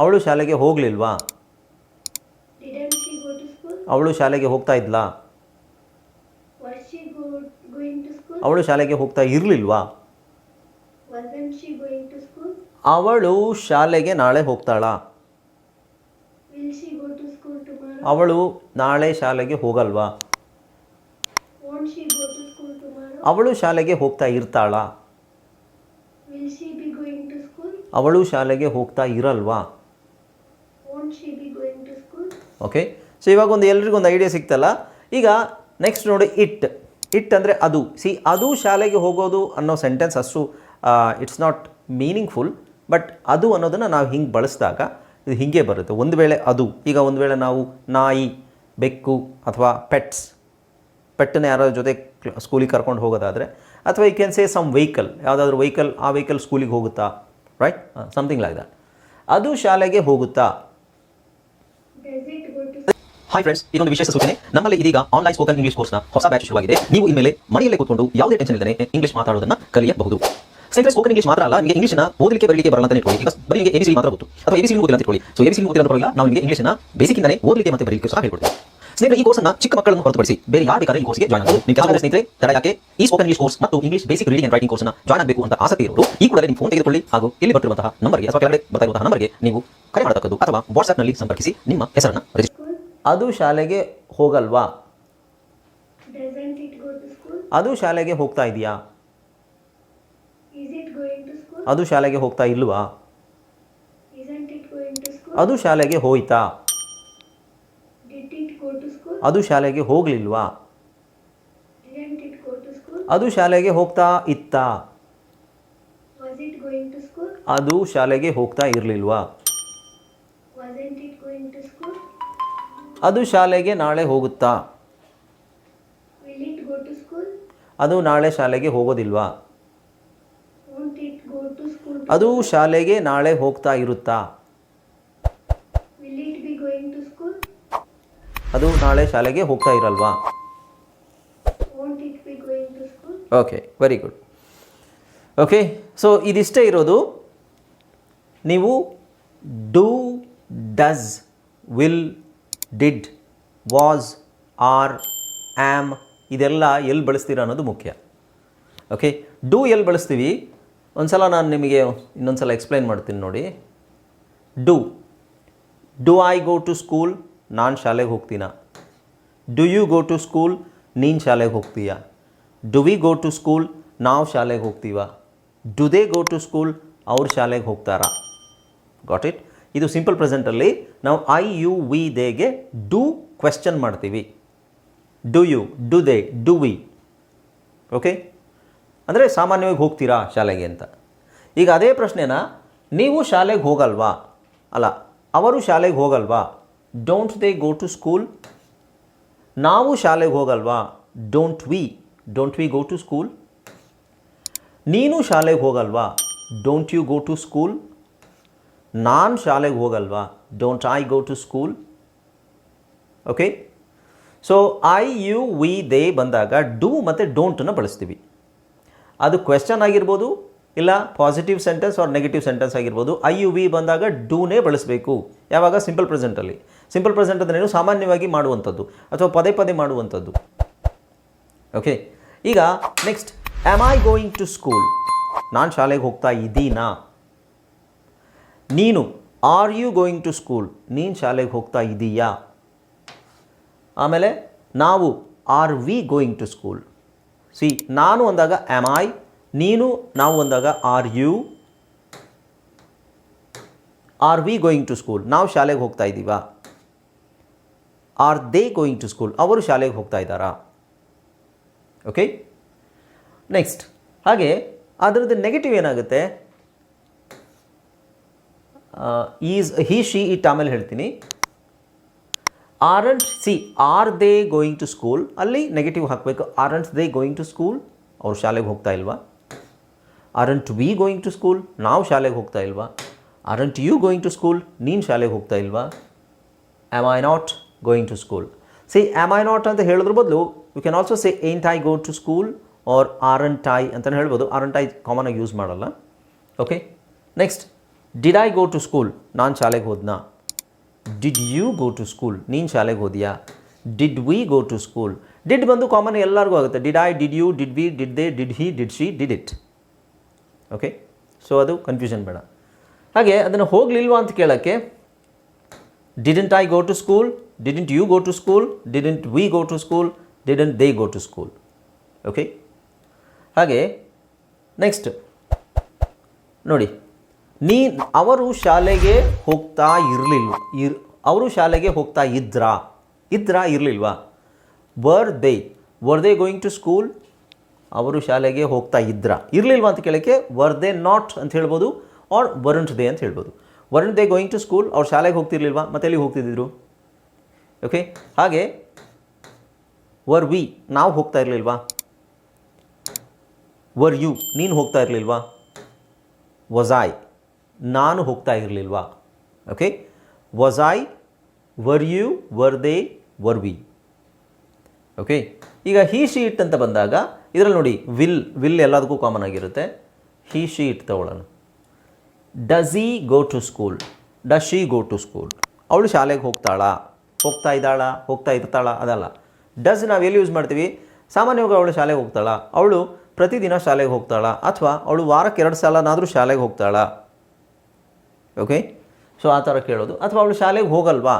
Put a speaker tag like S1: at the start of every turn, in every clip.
S1: ಅವಳು ಶಾಲೆಗೆ ಹೋಗಲಿಲ್ವಾ
S2: Didn't she go to school?
S1: ಅವಳು ಶಾಲೆಗೆ ಹೋಗ್ತಾ ಇದ್ಲಾ
S2: Was she going to school?
S1: ಅವಳು ಶಾಲೆಗೆ ಹೋಗ್ತಾ ಇರಲಿಲ್ವಾ
S2: Wasn't she going to school?
S1: ಅವಳು ಶಾಲೆಗೆ ನಾಳೆ ಹೋಗ್ತಾಳಾ
S2: Will she go to school tomorrow?
S1: ಅವಳು ನಾಳೆ ಶಾಲೆಗೆ ಹೋಗಲ್ವಾ
S2: Won't she go to school tomorrow?
S1: ಅವಳು ಶಾಲೆಗೆ ಹೋಗ್ತಾ ಇರ್ತಾಳಾ
S2: Will she be going to school?
S1: ಅವಳು ಶಾಲೆಗೆ ಹೋಗ್ತಾ ಇರಲ್ವಾ? ಓಕೆ ಸೊ ಇವಾಗ ಒಂದು ಎಲ್ರಿಗೂ ಒಂದು ಐಡಿಯಾ ಸಿಕ್ತಲ್ಲ? ಈಗ ನೆಕ್ಸ್ಟ್ ನೋಡಿ ಇಟ್ ಇಟ್ ಅಂದರೆ ಅದು. ಸಿ ಅದು ಶಾಲೆಗೆ ಹೋಗೋದು ಅನ್ನೋ ಸೆಂಟೆನ್ಸ್ ಅಷ್ಟು ಇಟ್ಸ್ ನಾಟ್ ಮೀನಿಂಗ್ಫುಲ್ ಬಟ್ ಅದು ಅನ್ನೋದನ್ನು ನಾವು ಹಿಂಗೆ ಬಳಸಿದಾಗ ಇದು ಹೀಗೆ ಬರುತ್ತೆ. ಒಂದು ವೇಳೆ ಅದು. ಈಗ ಒಂದು ವೇಳೆ ನಾವು ನಾಯಿ ಬೆಕ್ಕು ಅಥವಾ ಪೆಟ್ಸ್ ಪೆಟ್ಟನ್ನು ಯಾರೋ ಜೊತೆ ಸ್ಕೂಲಿಗೆ ಕರ್ಕೊಂಡು ಹೋಗೋದಾದರೆ ಅಥವಾ ಈ ಕ್ಯಾನ್ ಸೇ ಸಮ್ ವೆಹಿಕಲ್ ಯಾವುದಾದ್ರೂ ವೆಹಿಕಲ್ ಆ ವೆಹಿಕಲ್ ಸ್ಕೂಲಿಗೆ ಹೋಗುತ್ತಾ? ರೈಟ್ ಸಮಥಿಂಗ್ ಲೈಕ್ ದಟ್ ಅದು ಶಾಲೆಗೆ ಹೋಗುತ್ತಾ?
S3: ಹಾಯ್ ಫ್ರೆಂಡ್ಸ್ ಇದೊಂದು ವಿಶೇಷ ಸೂಚನೆ. ನಮ್ಮಲ್ಲಿ ಇದೀಗ ಆನ್ಲೈನ್ ಸ್ಪೋಕನ್ ಇಂಗ್ಲಿಷ್ ಕೋರ್ಸ್ನ ಹೊಸ ಬ್ಯಾಚ್ ಶುರುವಾಗಿದೆ. ನೀವು ಇನ್ಮೇಲೆ ಮನೆಯಲ್ಲೇ ಕೂತ್ಕೊಂಡು ಯಾವುದೇ ಟೆನ್ಷನ್ ಇಲ್ಲದೆ ಇಂಗ್ಲಿಷ್ ಮಾತಾಡೋದನ್ನ ಕಲಿಯಬಹುದು. ಸ್ನೇಹಿತರೆ ಸ್ಪೋಕನ್ ಇಂಗ್ಲಿಷ್ ಮಾತ್ರ ಅಲ್ಲ, ನಿಮಗೆ ಇಂಗ್ಲಿಷ್ನ ಓದಲಿಕ್ಕೆ ಬರಲಿಕ್ಕೆ ಬರಲ್ಲ ಅಂತ ಇಟ್ಕೊಳ್ಳಿ ಬರೀ ನಿಮಗೆ ಎಬಿಸಿ ಮಾತ್ರ ಗೊತ್ತು. ಅಥವಾ ಎಬಿಸಿ ಓದಿಲ್ಲ ಅಂತ ಇಟ್ಕೊಳ್ಳಿ ಸೊ ಎಬಿಸಿ ಓದಿಲ್ಲ ಅಂತ ಪರವಾಗಿಲ್ಲ ನಾವು ನಿಮಗೆ ಇಂಗ್ಲಿಷ್ನ ಬೇಸಿಕ್ ಇಂದಾನೆ ಓದಲಿಕ್ಕೆ ಮತ್ತೆ ಬರಲಿಕ್ಕೆ ಸಹ ಹೇಳ್ಕೊಡ್ತೀವಿ. ಸ್ನೇಹಿತರೆ ಈ ಕೋರ್ಸ್ನ ಚಿಕ್ಕ ಮಕ್ಕಳನ್ನು ಹೊರತುಪಡಿಸಿ ಬೇರೆ ಯಾರು ಬೇಕಾದ್ರೆ ಈ ಕೋರ್ಸ್ಗೆ ಜಾಯ್ನ್ ಆಗಬಹುದು ನಿಮ್ಮ ಕೆಲವು ಸ್ನೇಹಿತರೆ ತಡ ಯಾಕೆ ಈ ಸ್ಪೋಕನ್ ಇಂಗ್ಲಿಷ್ ಕೋರ್ಸ್ ಮತ್ತು English basic reading and writing ಕೋರ್ಸ್ನ ಜಾಯ್ನ್ ಆಗಬೇಕು ಅಂತ ಆಸಕ್ತಿ ಇರೋರು ಈ ಕೂಡ ನಿಮ್ಮ ಫೋನ್ ತೆಗೆದುಕೊಳ್ಳಿ ಹಾಗೂ ಇಲ್ಲಿ ಬರ್ತಿರುವಂತಹ ನಂಬರ್ಗೆ ಅಥವಾ ಕೆಳಗಡೆ ಬರ್ತಾ ಇರುವಂತಹ ನಂಬರ್ಗೆ ನೀವು ಕರೆ ಮಾಡತಕ್ಕದ್ದು ಅಥವಾ ವಾಟ್ಸ್ಆಪ್ನಲ್ಲಿ ಸಂಪರ್ಕಿಸಿ ನಿಮ್ಮ ಹೆಸರನ್ನು ರಿಜಿಸ್ಟರ್
S1: ಅದು ಶಾಲೆಗೆ ಹೋಗಲ್ವಾ
S2: Doesn't it go to school?
S1: ಅದು ಶಾಲೆಗೆ ಹೋಗ್ತಾ ಇದೆಯಾ
S2: Is it going to school?
S1: ಅದು ಶಾಲೆಗೆ ಹೋಗ್ತಾ ಇಲ್ವಾ
S2: Isn't it going to school?
S1: ಅದು ಶಾಲೆಗೆ ಹೋಯ್ತಾ
S2: Did it go to school?
S1: ಅದು ಶಾಲೆಗೆ ಹೋಗಲಿಲ್ವಾ? ಅದು ಶಾಲೆಗೆ ಹೋಗ್ತಾ ಇತ್ತ? ಅದು ಶಾಲೆಗೆ ಹೋಗ್ತಾ ಇರಲಿಲ್ವಾ? ಅದು ಶಾಲೆಗೆ ನಾಳೆ ಹೋಗುತ್ತಾ? ಅದು ನಾಳೆ ಶಾಲೆಗೆ ಹೋಗೋದಿಲ್ವಾ? ಅದು ಶಾಲೆಗೆ ನಾಳೆ ಹೋಗ್ತಾ ಇರುತ್ತಾ? ಅದು ನಾಳೆ ಶಾಲೆಗೆ ಹೋಗ್ತಾ ಇರಲ್ವಾ? Okay very good okay so ಇದಿಷ್ಟೇ ಇರೋದು. ನೀವು do does will did was are am ಇದೆಲ್ಲ ಎಲ್ಲಿ ಬಳಸ್ತೀರ ಅನ್ನೋದು ಮುಖ್ಯ. ಓಕೆ ಡೂ ಎಲ್ಲಿ ಬಳಸ್ತೀವಿ? ಒಂದ್ಸಲ ನಾನು ನಿಮಗೆ ಇನ್ನೊಂದು ಸಲ ಎಕ್ಸ್ಪ್ಲೈನ್ ಮಾಡ್ತೀನಿ ನೋಡಿ. Do do I go to school ನಾನು ಶಾಲೆಗೆ ಹೋಗ್ತೀನ? Do you go to school ನೀನು ಶಾಲೆಗೆ ಹೋಗ್ತೀಯಾ? Do we go to school ನಾವು ಶಾಲೆಗೆ ಹೋಗ್ತೀವ? Do they go to school ಅವ್ರು ಶಾಲೆಗೆ ಹೋಗ್ತಾರಾ? ಗಾಟ್ ಇಟ್ ಇದು ಸಿಂಪಲ್ ಪ್ರೆಸೆಂಟಲ್ಲಿ ನಾವು ಐ ಯು ವಿ ದೇಗೆ ಡು ಕ್ವೆಶ್ಚನ್ ಮಾಡ್ತೀವಿ. Do you do they do we okay ಅಂದರೆ ಸಾಮಾನ್ಯವಾಗಿ ಹೋಗ್ತೀರಾ ಶಾಲೆಗೆ ಅಂತ. ಈಗ ಅದೇ ಪ್ರಶ್ನೆನ ನೀವು ಶಾಲೆಗೆ ಹೋಗಲ್ವಾ? ಅಲ್ಲ, ಅವರು ಶಾಲೆಗೆ ಹೋಗಲ್ವಾ? Don't they go to school ನಾವು ಶಾಲೆಗೆ ಹೋಗಲ್ವಾ? Don't we don't we go to school ನೀನು ಶಾಲೆಗೆ ಹೋಗಲ್ವಾ? Don't you go to school ನಾನು ಶಾಲೆಗೆ ಹೋಗಲ್ವಾ? Don't I go to school okay so I you we they ಬಂದಾಗ ಡೂ ಮತ್ತು ಡೋಂಟನ್ನು ಬಳಸ್ತೀವಿ. ಅದು ಕ್ವೆಶ್ಚನ್ ಆಗಿರ್ಬೋದು ಇಲ್ಲ positive sentence or negative sentence ಆಗಿರ್ಬೋದು ಐ ಯು ವಿ ಬಂದಾಗ ಡೂನೇ ಬಳಸಬೇಕು. ಯಾವಾಗ? ಸಿಂಪಲ್ ಪ್ರೆಸೆಂಟಲ್ಲಿ ಸಿಂಪಲ್ ಪ್ರೆಸೆಂಟ್ ಅಂದ್ರೆ ಏನು? ಸಾಮಾನ್ಯವಾಗಿ ಮಾಡುವಂಥದ್ದು ಅಥವಾ ಪದೇ ಪದೇ ಮಾಡುವಂಥದ್ದು. ಓಕೆ ಈಗ next am I going to school ನಾನು ಶಾಲೆಗೆ ಹೋಗ್ತಾ ಇದ್ದೀನಾ? ನೀನು are you going to school ನೀನು ಶಾಲೆಗೆ ಹೋಗ್ತಾ ಇದ್ದೀಯಾ? ಆಮೇಲೆ, ನಾವು are we going to school see ನಾನು ಅಂದಾಗ ಆಮ್ ಐ ನೀನು, ನಾವು ಅಂದಾಗ are you are we going to school ನಾವು ಶಾಲೆಗೆ ಹೋಗ್ತಾ ಇದ್ದೀವಾ? Are they going to school ಅವರು ಶಾಲೆಗೆ ಹೋಗ್ತಾ ಇದ್ದಾರಾ? ಓಕೆ ನೆಕ್ಸ್ಟ್ ಹಾಗೆ, ಅದರದ್ದು ನೆಗೆಟಿವ್ ಏನಾಗುತ್ತೆ? ಈಸ್ ಹಿ ಶಿ ಇಟ್ ಆಮೇಲೆ ಹೇಳ್ತೀನಿ. Aren't see are they going to school ಅಲ್ಲಿ ನೆಗೆಟಿವ್ ಹಾಕಬೇಕು. Aren't they going to school ಅವರು ಶಾಲೆಗೆ ಹೋಗ್ತಾ ಇಲ್ವಾ? Aren't we going to school ನಾವು ಶಾಲೆಗೆ ಹೋಗ್ತಾ ಇಲ್ವಾ? Aren't you going to school ನೀನು ಶಾಲೆಗೆ ಹೋಗ್ತಾ ಇಲ್ವಾ? Am I not going to school see am I not ಅಂತ ಹೇಳಿದ್ರ ಬದಲು you can also say ain't I go to school or aren't I ಅಂತಲೇ ಹೇಳ್ಬೋದು. ಆರಂಟ್ ಐ ಕಾಮನ್ ಆಗಿ ಯೂಸ್ ಮಾಡಲ್ಲ. Okay next did I go to school ನಾನು ಶಾಲೆಗೆ ಹೋದ್ನಾ? Did you go to school ನೀನು ಶಾಲೆಗೆ ಹೋದ್ಯಾ? Did we go to school did ಬಂದು common ಎಲ್ಲರಿಗೂ ಆಗುತ್ತೆ. Did I did you did we did they did he did she did it okay so ಅದು confusion ಬೇಡ. ಹಾಗೆ ಅದನ್ನು ಹೋಗಲಿಲ್ವಾ ಅಂತ ಕೇಳೋಕ್ಕೆ didn't I go to school didn't you go to school didn't we go to school didn't they go to school okay ಹಾಗೆ next ನೋಡಿ, ನೀ, ಅವರು ಶಾಲೆಗೆ ಹೋಗ್ತಾ ಇರಲಿಲ್ಲ ಇರ್, ಅವರು ಶಾಲೆಗೆ ಹೋಗ್ತಾ ಇದ್ರಾ? ಇದ್ರಾ ಇರಲಿಲ್ವಾ? Were they were they going to school ಅವರು ಶಾಲೆಗೆ ಹೋಗ್ತಾ ಇದ್ರಾ. ಇರಲಿಲ್ವಾ ಅಂತ ಕೇಳೋಕ್ಕೆ ವರ್ ದೇ ನಾಟ್ ಅಂತ ಹೇಳ್ಬೋದು ಆರ್ ವರ್ಂಟ್ ದೇ ಅಂತ ಹೇಳ್ಬೋದು. Weren't they going to school ಅವ್ರು ಶಾಲೆಗೆ ಹೋಗ್ತಿರ್ಲಿಲ್ವಾ? ಮತ್ತೆ ಎಲ್ಲಿ ಹೋಗ್ತಿದ್ದಿದ್ರು ಓಕೆ ಹಾಗೆ ವರ್ ವಿ ನಾವು ಹೋಗ್ತಾ ಇರಲಿಲ್ವಾ? ವರ್ ಯು ನೀನು ಹೋಗ್ತಾ ಇರಲಿಲ್ವಾ? ವಜಾಯ್ ನಾನು ಹೋಗ್ತಾ ಇರಲಿಲ್ವಾ? Okay was I were you were they were we okay ಈಗ ಹಿ ಶೀಟ್ ಅಂತ ಬಂದಾಗ ಇದರಲ್ಲಿ ನೋಡಿ ವಿಲ್ ವಿಲ್ ಎಲ್ಲದಕ್ಕೂ ಕಾಮನ್ ಆಗಿರುತ್ತೆ. ಹಿ ಶೀಟ್ ತಗೊಳ್ಳೋಣ does he go to school does she go to school ಅವಳು ಶಾಲೆಗೆ ಹೋಗ್ತಾಳಾ? ಹೋಗ್ತಾ ಇದ್ದಾಳ? ಹೋಗ್ತಾ ಇರ್ತಾಳ? ಅದಲ್ಲ. ಡಸ್ ನಾವು ಎಲ್ಲಿ ಯೂಸ್ ಮಾಡ್ತೀವಿ? ಸಾಮಾನ್ಯವಾಗಿ ಅವಳು ಶಾಲೆಗೆ ಹೋಗ್ತಾಳಾ? ಅವಳು ಪ್ರತಿದಿನ ಶಾಲೆಗೆ ಹೋಗ್ತಾಳಾ? ಅಥವಾ ಅವಳು ವಾರಕ್ಕೆ ಎರಡು ಸಲನಾದರೂ ಶಾಲೆಗೆ ಹೋಗ್ತಾಳಾ? ಓಕೆ ಸೊ ಆ ಥರ ಕೇಳೋದು. ಅಥವಾ ಅವಳು ಶಾಲೆಗೆ ಹೋಗಲ್ವಾ?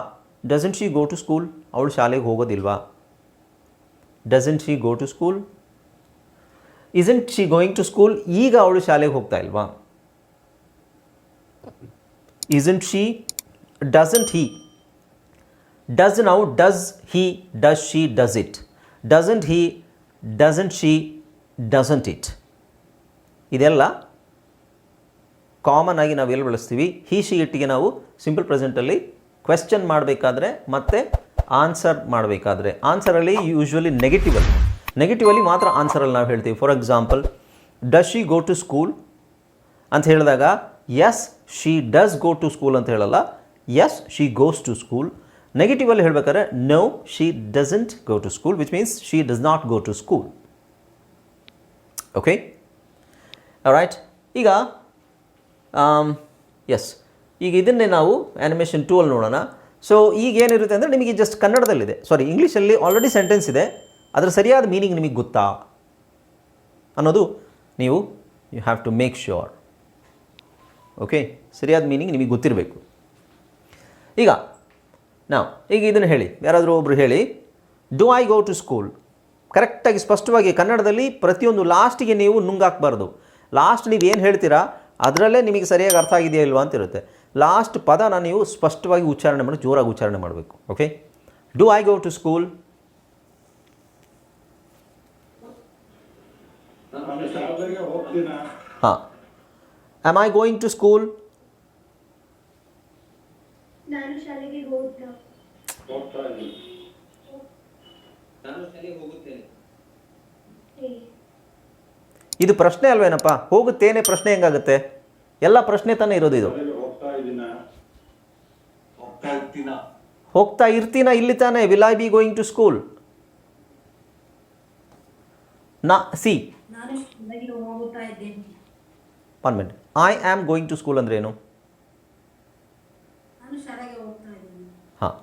S1: Doesn't she go to school ಅವಳು ಶಾಲೆಗೆ ಹೋಗೋದಿಲ್ವಾ? Doesn't she go to school isn't she going to school ಈಗ ಅವಳು ಶಾಲೆಗೆ ಹೋಗ್ತಾ ಇಲ್ವಾ? Isn't she doesn't he does now does he does she does it doesn't he doesn't she doesn't it ಇದೆಲ್ಲ common ಆಗಿ ನಾವು ಎಲ್ಲಿ ಬಳಸ್ತೀವಿ? ಹಿ ಶಿ ಇಟ್ಟಿಗೆ ನಾವು ಸಿಂಪಲ್ ಪ್ರೆಸೆಂಟಲ್ಲಿ ಕ್ವೆಶ್ಚನ್ ಮಾಡಬೇಕಾದ್ರೆ ಮತ್ತೆ ಆನ್ಸರ್ ಮಾಡಬೇಕಾದ್ರೆ. ಆನ್ಸರಲ್ಲಿ ಯೂಶ್ವಲಿ ನೆಗೆಟಿವಲ್ಲಿ ನೆಗೆಟಿವಲ್ಲಿ ಮಾತ್ರ ಆನ್ಸರಲ್ಲಿ ನಾವು ಹೇಳ್ತೀವಿ. For example does she go to school ಅಂತ ಹೇಳಿದಾಗ yes she does go to school ಅಂತ ಹೇಳಲ್ಲ. Yes she goes to school ನೆಗೆಟಿವಲ್ಲಿ ಹೇಳಬೇಕಾದ್ರೆ no she doesn't go to school which means she does not go to school okay right ಈಗ yes ಈಗ ಇದನ್ನೇ ನಾವು animation two ಅಲ್ಲಿ ನೋಡೋಣ. ಸೊ ಈಗ ಏನಿರುತ್ತೆ ಅಂದರೆ ನಿಮಗೆ ಜಸ್ಟ್ ಕನ್ನಡದಲ್ಲಿದೆ. ಸಾರಿ ಇಂಗ್ಲೀಷಲ್ಲಿ ಆಲ್ರೆಡಿ ಸೆಂಟೆನ್ಸ್ ಇದೆ. ಅದರ ಸರಿಯಾದ ಮೀನಿಂಗ್ ನಿಮಗೆ ಗೊತ್ತಾ? ಅನ್ನೋದು ನೀವು you have to make sure okay ಸರಿಯಾದ ಮೀನಿಂಗ್ ನಿಮಗೆ ಗೊತ್ತಿರಬೇಕು. ಈಗ ನಾವು ಈಗ ಇದನ್ನು ಹೇಳಿ. ಯಾರಾದರೂ ಒಬ್ಬರು ಹೇಳಿ do I go to school ಕರೆಕ್ಟಾಗಿ ಸ್ಪಷ್ಟವಾಗಿ ಕನ್ನಡದಲ್ಲಿ ಪ್ರತಿಯೊಂದು ಲಾಸ್ಟಿಗೆ ನೀವು ನುಂಗಾಕಬಾರ್ದು. ಲಾಸ್ಟ್ ನೀವು ಏನು ಹೇಳ್ತೀರಾ? ಅದರಲ್ಲೇ ನಿಮಗೆ ಸರಿಯಾಗಿ ಅರ್ಥ ಆಗಿದೆಯಾ ಇಲ್ವಾ ಅಂತ ಇರುತ್ತೆ ಲಾಸ್ಟ್ ಪದನ ನೀವು ಸ್ಪಷ್ಟವಾಗಿ ಉಚ್ಚಾರಣೆ ಮಾಡಿ, ಜೋರಾಗಿ ಉಚ್ಚಾರಣೆ ಮಾಡಬೇಕು. Okay do I go to school
S4: ನಾನು ಶಾಲೆಗೆ ಹೋಗ್ತೀನ
S1: ಹಾಂ. Am I going to school ಇದು ಪ್ರಶ್ನೆ ಅಲ್ವೇನಪ್ಪ? ಹೋಗುತ್ತೇನೆ ಪ್ರಶ್ನೆ ಹೆಂಗಾಗುತ್ತೆ? ಎಲ್ಲ ಪ್ರಶ್ನೆ ತಾನೇ ಇರೋದು ಇದು.
S4: ಹೋಗ್ತಾ ಇರ್ತೀನ?
S1: ಇಲ್ಲಿ ತಾನೇ. Will I be going to school ನಾ ಸಿ
S5: ನಾನು ಹೋಗುತ್ತಾ ಇದ್ದೇನೆ.
S1: One minute I am going to school ಅಂದ್ರೆ ಏನು
S5: ನಾನು ಶಾಲೆಗೆ ಹೋಗ್ತಾ ಇದ್ದೇನೆ.
S1: ಹಾಂ.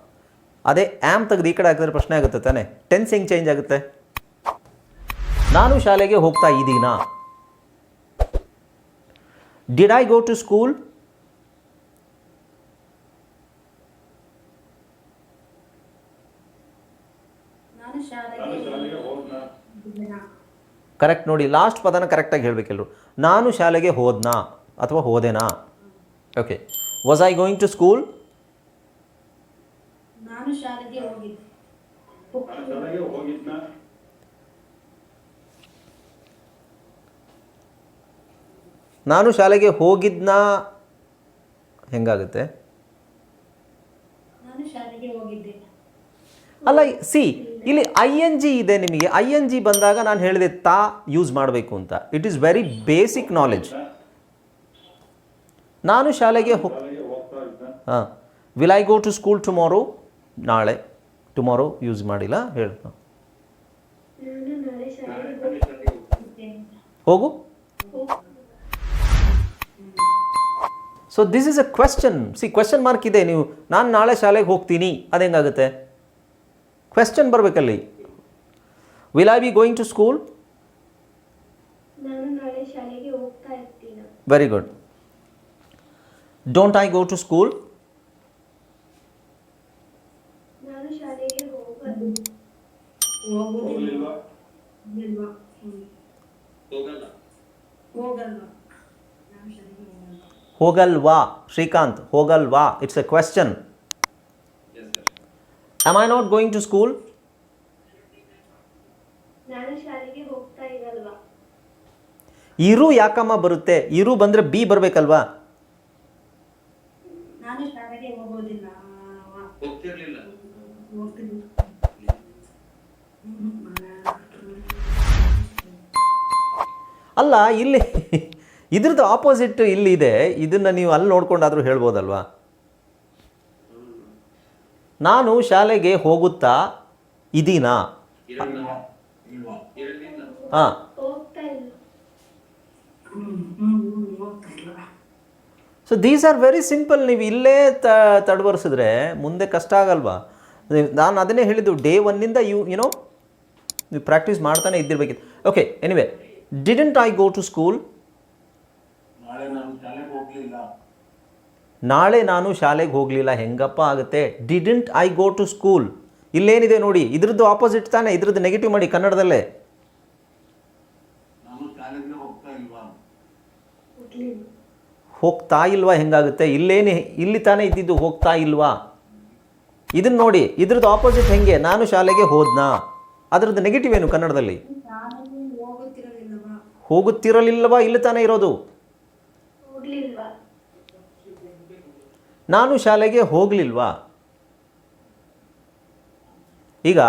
S1: ಅದೇ ಆಮ್ ತೆಗೆದು ಈ ಕಡೆ ಹಾಕಿದ್ರೆ ಪ್ರಶ್ನೆ ಆಗುತ್ತೆ ತಾನೆ? ಟೆನ್ಸ್ ಹೆಂಗೆ ಚೇಂಜ್ ಆಗುತ್ತೆ? ನಾನು ಶಾಲೆಗೆ ಹೋಗ್ತಾ ಇದ್ದೀನಾ? Did I go to school
S5: ನಾನು ಶಾಲೆಗೆ
S4: ನಾನು ಶಾಲೆಗೆ ಹೋದ್ನ
S5: ಹೋಗಿದ್ದೇನಾ?
S1: ಕರೆಕ್ಟ್ ನೋಡಿ ಲಾಸ್ಟ್ ಪದನ ಕರೆಕ್ಟಾಗಿ ಹೇಳಬೇಕೆಲ್ಲರು ನಾನು ಶಾಲೆಗೆ ಹೋದ್ನಾ ಅಥವಾ ಹೋದೆನಾ? Okay was I going to school
S5: ನಾನು ಶಾಲೆಗೆ
S4: ಹೋಗಿದ್ನಾ?
S1: ಹೆಂಗಾಗುತ್ತೆ?
S5: ನಾನು ಶಾಲೆಗೆ ಹೋಗಿದ್ದೆ.
S1: ಅಲ್ಲ ಸಿ ಇಲ್ಲಿ ಐ ಎನ್ ಜಿ ಇದೆ ನಿಮಗೆ. ಐ ಎನ್ ಜಿ ಬಂದಾಗ ನಾನು ಹೇಳಿದೆ ತಾ ಯೂಸ್ ಮಾಡಬೇಕು ಅಂತ. It is very basic knowledge ನಾನು ಶಾಲೆಗೆ
S4: ಹೋಗ್
S1: ಹಾಂ. Will I go to school tomorrow ನಾಳೆ. ಟುಮಾರೋ ಯೂಸ್ ಮಾಡಿಲ್ಲ. ಹೇಳ. ಹೋಗು. So this is a question see question mark ಇದೆ. ನೀವು, ನಾನು ನಾಳೆ ಶಾಲೆಗೆ ಹೋಗ್ತೀನಿ. ಅದು ಹೆಂಗಾಗುತ್ತೆ? Question ಬರಬೇಕಲ್ಲಿ. Will I be going to school
S2: ನಾನು ನಾಳೆ ಶಾಲೆಗೆ ಹೋಗ್ತಾ ಇರ್ತೀನ.
S1: Very good don't I go to school
S2: ನಾನು ಶಾಲೆಗೆ ಹೋಗ
S5: ಹೋಗುದಿಲ್ಲ
S4: ಹೋಗ್ಲಿಲ್ವಾ
S5: ಇಲ್ವಾ? ಹ್ಮ್.
S4: ಹೋಗಲ್ಲ.
S5: ಹೋಗಲ್ಲ ನಾನು ಶಾಲೆಗೆ ಹೋಗಲ್ಲ
S1: ಹೋಗಲ್ವಾ? ಶ್ರೀಕಾಂತ್ ಹೋಗಲ್ವಾ? It's a question
S4: yes sir
S1: am I not going to school ಇರು ಯಾಕಮ್ಮ ಬರುತ್ತೆ? ಇರು ಬಂದರೆ ಬಿ ಬರಬೇಕಲ್ವಾ? ಅಲ್ಲ ಇಲ್ಲಿ ಇದ್ರದ್ದು ಆಪೋಸಿಟ್ ಇಲ್ಲಿ ಇದೆ. ಇದನ್ನು ನೀವು ಅಲ್ಲಿ ನೋಡ್ಕೊಂಡಾದರೂ ಹೇಳ್ಬೋದಲ್ವಾ? ನಾನು ಶಾಲೆಗೆ ಹೋಗುತ್ತಾ ಇದೀನಾ?
S4: ಇರಲಿಲ್ಲ.
S1: ಹಾಂ. So these are very simple ನೀವು ಇಲ್ಲೇ ತ ತಡವರ್ಸಿದ್ರೆ ಮುಂದೆ ಕಷ್ಟ ಆಗಲ್ವಾ? ನಾನು ಅದನ್ನೇ ಹೇಳಿದ್ದು ಡೇ ಒನ್ನಿಂದ ಯು ಯುನೋ ನೀವು ಪ್ರಾಕ್ಟೀಸ್ ಮಾಡ್ತಾನೆ ಇದ್ದಿರ್ಬೇಕಿತ್ತು. Okay anyway didn't I go to school
S4: ನಾಳೆ ನಾನು ಶಾಲೆಗೆ ಹೋಗ್ಲಿಲ್ಲ
S1: ಹೆಂಗಪ್ಪ ಆಗುತ್ತೆ? Didn't I go to school ಇಲ್ಲೇನಿದೆ ನೋಡಿ ಇದ್ರದ್ದು ಆಪೋಸಿಟ್ ತಾನೇ ಇದ್ರದ್ದು ನೆಗೆಟಿವ್ ಮಾಡಿ ಕನ್ನಡದಲ್ಲೇ.
S4: ಹೋಗ್ತಾ ಇಲ್ವಾ?
S1: ಹೆಂಗಾಗುತ್ತೆ? ಇಲ್ಲೇನು ಇಲ್ಲಿ ತಾನೇ ಇದ್ದಿದ್ದು ಹೋಗ್ತಾ ಇಲ್ವಾ? ಇದನ್ನ ನೋಡಿ ಇದ್ರದ್ದು ಆಪೋಸಿಟ್ ಹೆಂಗೆ? ನಾನು ಶಾಲೆಗೆ ಹೋದ್ನಾ? ಅದರದ್ದು ನೆಗೆಟಿವ್ ಏನು ಕನ್ನಡದಲ್ಲಿ?
S5: ಶಾಲೆಗೆ ಹೋಗುತ್ತಿರಲಿಲ್ಲವಾ?
S1: ಹೋಗುತ್ತಿರಲಿಲ್ಲವಾ ಇಲ್ಲಿ ತಾನೇ ಇರೋದು? ನಾನು ಶಾಲೆಗೆ ಹೋಗಲಿಲ್ವಾ? ಈಗ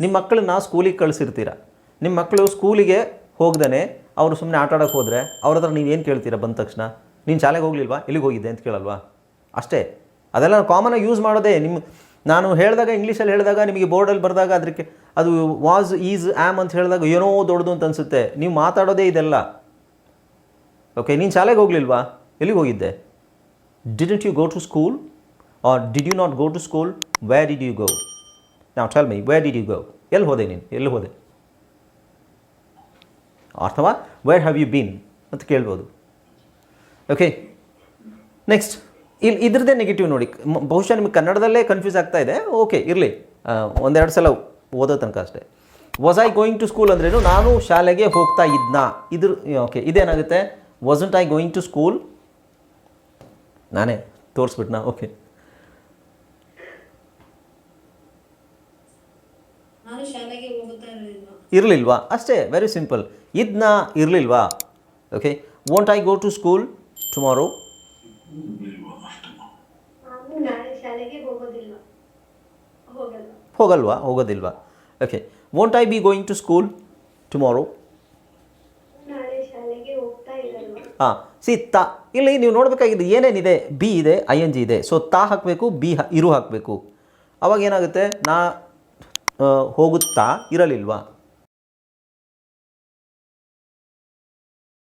S1: ನಿಮ್ಮ ಮಕ್ಕಳನ್ನ ಸ್ಕೂಲಿಗೆ ಕಳಿಸಿರ್ತೀರ? ನಿಮ್ಮ ಮಕ್ಕಳು ಸ್ಕೂಲಿಗೆ ಹೋಗ್ದೇ ಅವರು ಸುಮ್ಮನೆ ಆಟ ಆಡೋಕ್ಕೆ ಹೋದರೆ ಅವ್ರ ಹತ್ರ ನೀವೇನು ಕೇಳ್ತೀರಾ ಬಂದ ತಕ್ಷಣ? ನೀನು ಶಾಲೆಗೆ ಹೋಗಲಿಲ್ವಾ? ಎಲ್ಲಿಗೆ ಹೋಗಿದ್ದೆ ಅಂತ ಕೇಳಲ್ವಾ? ಅಷ್ಟೇ. ಅದೆಲ್ಲ ಕಾಮನಾಗಿ ಯೂಸ್ ಮಾಡೋದೇ ನಿಮ್ಮ ನಾನು ಹೇಳಿದಾಗ ಇಂಗ್ಲೀಷಲ್ಲಿ ಹೇಳಿದಾಗ, ನಿಮಗೆ ಬೋರ್ಡಲ್ಲಿ ಬರೆದಾಗ ಅದಕ್ಕೆ ಅದು ವಾಸ್ ಈಸ್ ಆ್ಯಮ್ ಅಂತ ಹೇಳಿದಾಗ ಏನೋ ದೊಡ್ಡದು ಅಂತ ಅನಿಸುತ್ತೆ. ನೀವು ಮಾತಾಡೋದೇ ಇದೆಲ್ಲ. ಓಕೆ ನೀನು ಶಾಲೆಗೆ ಹೋಗಲಿಲ್ವಾ? ಎಲ್ಲಿಗೆ ಹೋಗಿದ್ದೆ? Didn't you go to school or did you not go to school Where did you go Now tell my where did you go ಎಲ್ಲಿ ಹೋದೆ ನೀನು? ಎಲ್ಲಿ ಹೋದೆ? ಅಥವಾ ವೇರ್ ಹ್ಯಾವ್ ಯು ಬೀನ್ ಅಂತ ಕೇಳ್ಬೋದು. ಓಕೆ ನೆಕ್ಸ್ಟ್ ಇಲ್ಲಿ ಇದ್ರದ್ದೇ ನೆಗೆಟಿವ್ ನೋಡಿ. ಬಹುಶಃ ನಿಮಗೆ ಕನ್ನಡದಲ್ಲೇ ಕನ್ಫ್ಯೂಸ್ ಆಗ್ತಾ ಇದೆ. ಓಕೆ ಇರಲಿ. ಒಂದೆರಡು ಸಲ ಓದೋ ತನಕ ಅಷ್ಟೇ. Was I going to school ಅಂದ್ರೇನು, ನಾನು ಶಾಲೆಗೆ ಹೋಗ್ತಾ ಇದ್ನಾ? ಇದ್ರ, okay, ಇದೇನಾಗುತ್ತೆ? Wasn't I going to school ನಾನೇ ತೋರಿಸ್ಬಿಟ್ನಾ? ಓಕೆ ಇರಲಿಲ್ವಾ? ಅಷ್ಟೇ ವೆರಿ ಸಿಂಪಲ್ ಇದನ್ನ ಇರಲಿಲ್ವಾ? Okay won't I go to school tomorrow
S2: ನಾನು ಶಾಲೆಗೆ ಹೋಗೋದಿಲ್ಲ ಹೋಗಲ್ಲ.
S1: ಹೋಗಲ್ವಾ? ಹೋಗೋದಿಲ್ವಾ? Okay won't I be going to school tomorrow
S2: ನಾಳೆ ಶಾಲೆಗೆ ಹೋಗ್ತಾ ಇರಲ್ವಾ
S1: ಹಾಂ ಸಿ, ತ. ಇಲ್ಲಿ ನೀವು ನೋಡಬೇಕಾಗಿದ್ದು ಏನೇನಿದೆ? ಬಿ ಇದೆ, ಐ, ಎನ್, ಜಿ ಇದೆ. ಸೊ ತಾ ಹಾಕಬೇಕು, ಬಿ ಇರು ಹಾಕಬೇಕು. ಅವಾಗ ಏನಾಗುತ್ತೆ? ನಾ ಹೋಗುತ್ತಾ ಇರಲಿಲ್ವಾ?